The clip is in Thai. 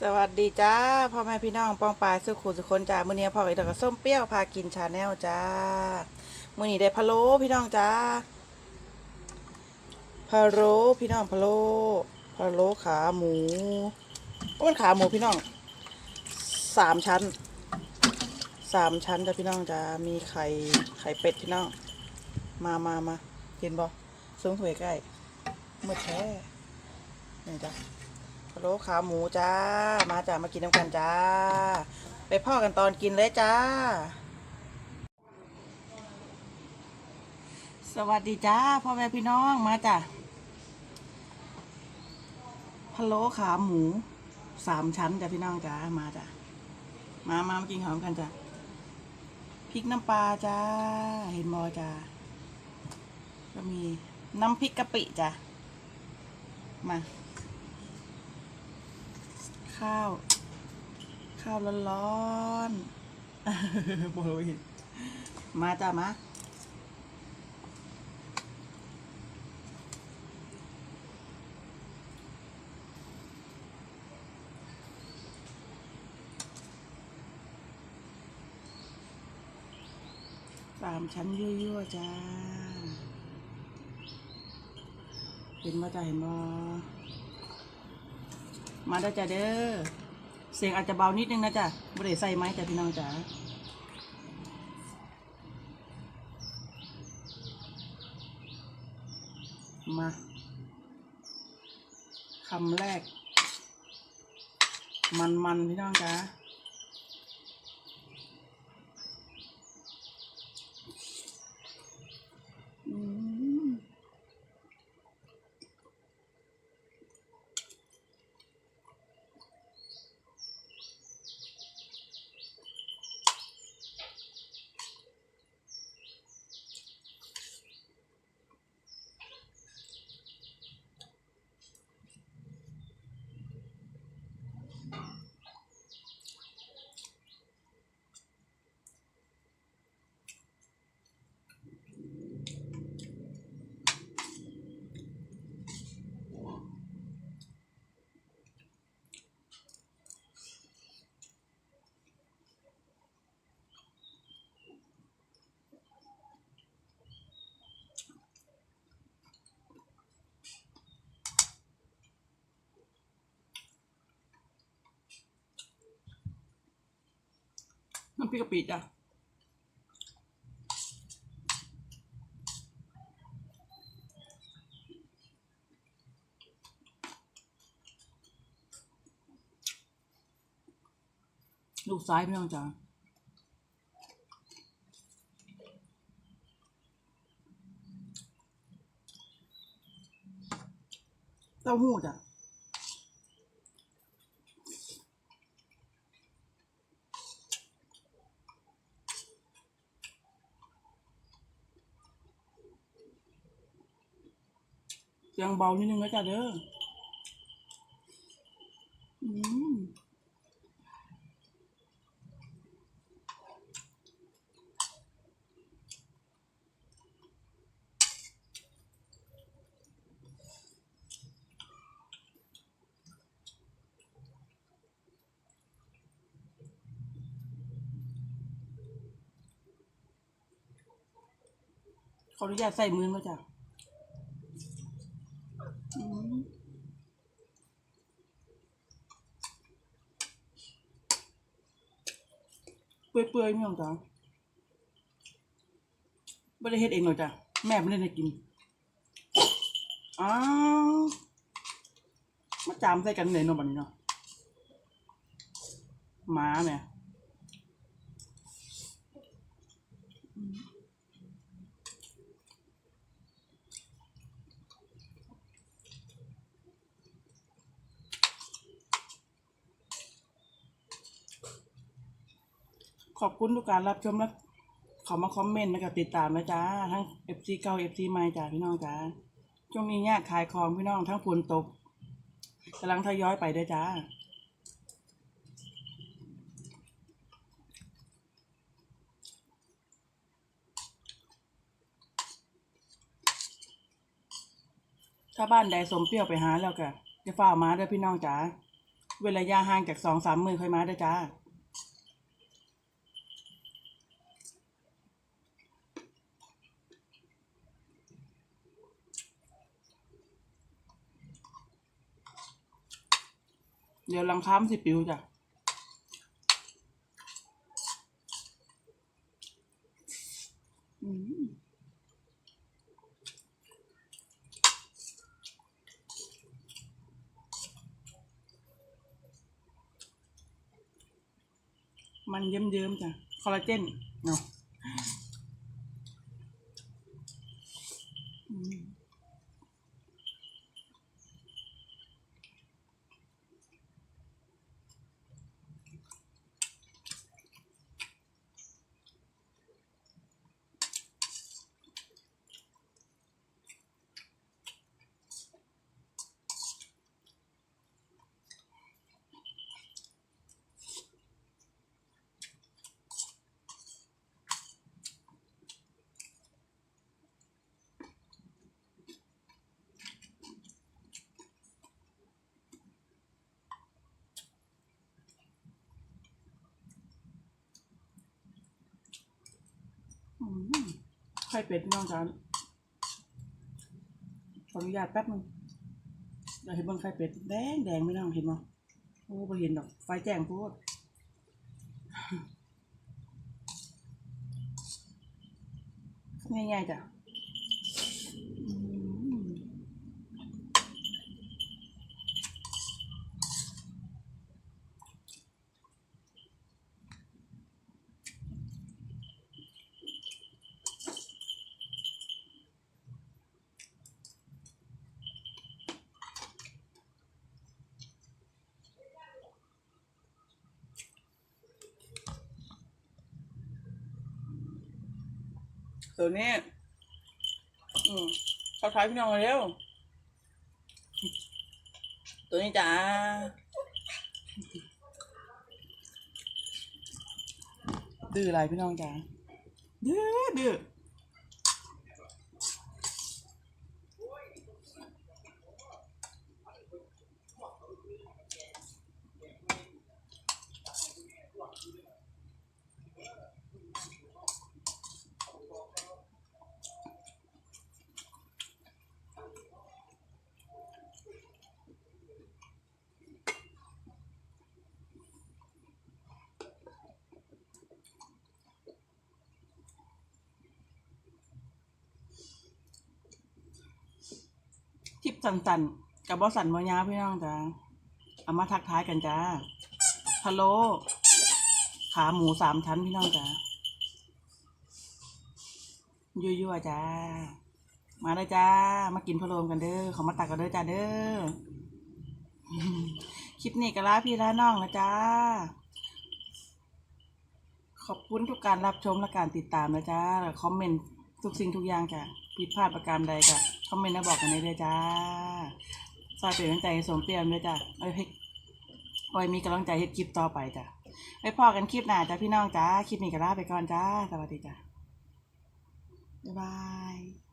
สวัสดีจ้าพ่อแม่พี่น้องป้องปลายสุขุสุคนจ้ามื้อนี้พ่อไอ้ดอกกระส้มเปรี้ยวพากินชาแนลจ้ามื้อนี้ได้พะโล้พี่น้องจ้าพะโล้พี่น้องพะโล้พะโล้ขาหมูโอ้ขาหมูพี่น้องสามชั้นสามชั้นจ้ะพี่น้องจ้ามีไข่ไข่เป็ดพี่น้อง มามามากินบ่ซุ้มถวยใกล้เมื่อแท้นี่จ้ะ พะโล้ขาหมูจ้า มาจ้ามากินน้ำกันจ้า ไปพ่อกันตอนกินเลยจ้า สวัสดีจ้าพ่อแม่พี่น้องมาจ้าพะโล้ขาหมูสามชั้นจ้ะพี่น้องจ้ามาจ้ามามามากินหอมกันจ้าพริกน้ำปลาจ้า เห็นมอจ้าก็มีน้ำพริกกะปิจ้ามา ข้าว ข้าวร้อนๆโบโลหินมาจ้ามาสามชั้นยั่วๆจ้า เห็นมาจ้าเห็นมา มาได้จ้ะเด้อ เสียงอาจจะเบานิดนึงนะจ๊ะบริใส่ไหมจ้ะพี่น้องจ๋ามาคำแรก มันมันพี่น้องจ๋าอืม น้ำพริกกะปิจ้ะลูกซ้ายพี่น้องจ๋าเต้าหู้จ้ะ เสียงเบานิดนึงนะจ๊ะเด้ออืมขออนุญาตใส่มือมาจ้ะ เปื่อยๆพี่น้องจ้ะไม่ได้เฮ็ดเองหรอกจ้ะแม่ไม่ได้ให้กินอ้าวมาจามใส่กันเลยเนาะบัดนี้เนาะหมาเนี่ย ขอบคุณทุกการรับชมและขอมาคอมเมนต์แล้วก็ติดตามนะจ๊ะทั้ง FC เก่า FC ใหม่จ้ะพี่น้องจ้าช่วงนี้เนี่ยขายของพี่น้องทั้งฝนตกกำลังทยอยไปด้อจ้าถ้าบ้านใดสมเปรี้ยวไปหาแล้วก็จะฝ้ามาด้อพี่น้องจ๋าเวลายาห่างจากสองสามมือค่อยมาด้อจ้า เดี๋ยวลังค้ามสิปิวจ้ะมันเยิ้มๆจ้ะ คอลลาเจนเนาะอืมอืม ไข่เป็ดน้องจานขออนุญาตแป๊บนึงเราเห็นเบิ่งไข่เป็ดแดงแดงไม่น้องเห็นมั้ยโอ้บ่เห็นดอก ไฟแจ้งพูดง่ายๆจ้ะอืม ตัวนี้ อืมเขาทายพี่น้องเร็ว ตัวนี้จ้าดื้ออะไรพี่น้องจ้าดื้อดื้อ ทิปสันๆกับบอสันบอยาพี่น้องจ้าเอามาทักทายกันจ้าพะโล้ขาหมูสามชั้นพี่น้องจ้ายั่วๆจ้า มาเลยจ้า มากินพะโล้กันเด้อเขามาตักกันเด้อจ้าเด้อคลิปนี้ก็ลาพี่ลาน้องนะจ้า ขอบคุณทุกการรับชมและการติดตามนะจ้าคอมเมนต์ทุกสิ่งทุกอย่างจ้ะ ผิดพลาดประการใดก็คอมเมนต์มาบอกกันได้เลยจ้าซอยเปลี่ยนใจสมเปรียมด้วยจ้าไว้ให้ไว้มีกำลังใจให้คลิปต่อไปจ้ะไว้พอกันคลิปหน้าจ้ะพี่น้องจ้าคลิปนี้ก็ลาไปก่อนจ้า สวัสดีจ้ะบ๊ายบาย